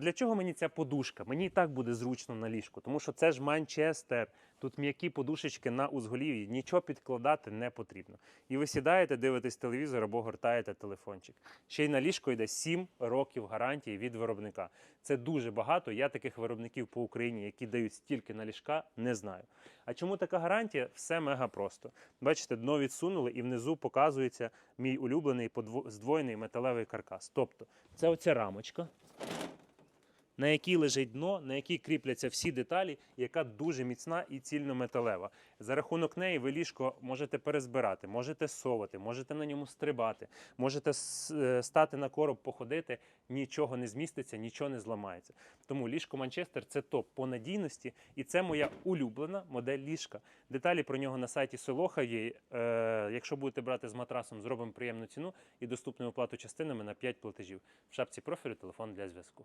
Для чого мені ця подушка? Мені і так буде зручно на ліжку, тому що це ж Манчестер. Тут м'які подушечки на узголів'ї, нічого підкладати не потрібно. І ви сідаєте, дивитесь телевізор або гортаєте телефончик. Ще й на ліжко йде 7 років гарантії від виробника. Це дуже багато. Я таких виробників по Україні, які дають стільки на ліжка, не знаю. А чому така гарантія? Все мега просто. Бачите, дно відсунули і внизу показується мій улюблений здвоєний металевий каркас. Тобто, це оця рамочка на якій лежить дно, на якій кріпляться всі деталі, яка дуже міцна і цільнометалева. За рахунок неї ви ліжко можете перезбирати, можете совати, можете на ньому стрибати, можете е, стати на короб, походити, нічого не зміститься, нічого не зламається. Тому ліжко Манчестер це топ по надійності, і це моя улюблена модель ліжка. Деталі про нього на сайті Солоха є. Е, якщо будете брати з матрасом, зробимо приємну ціну і доступну оплату частинами на 5 платежів. В шапці профілю телефон для зв'язку.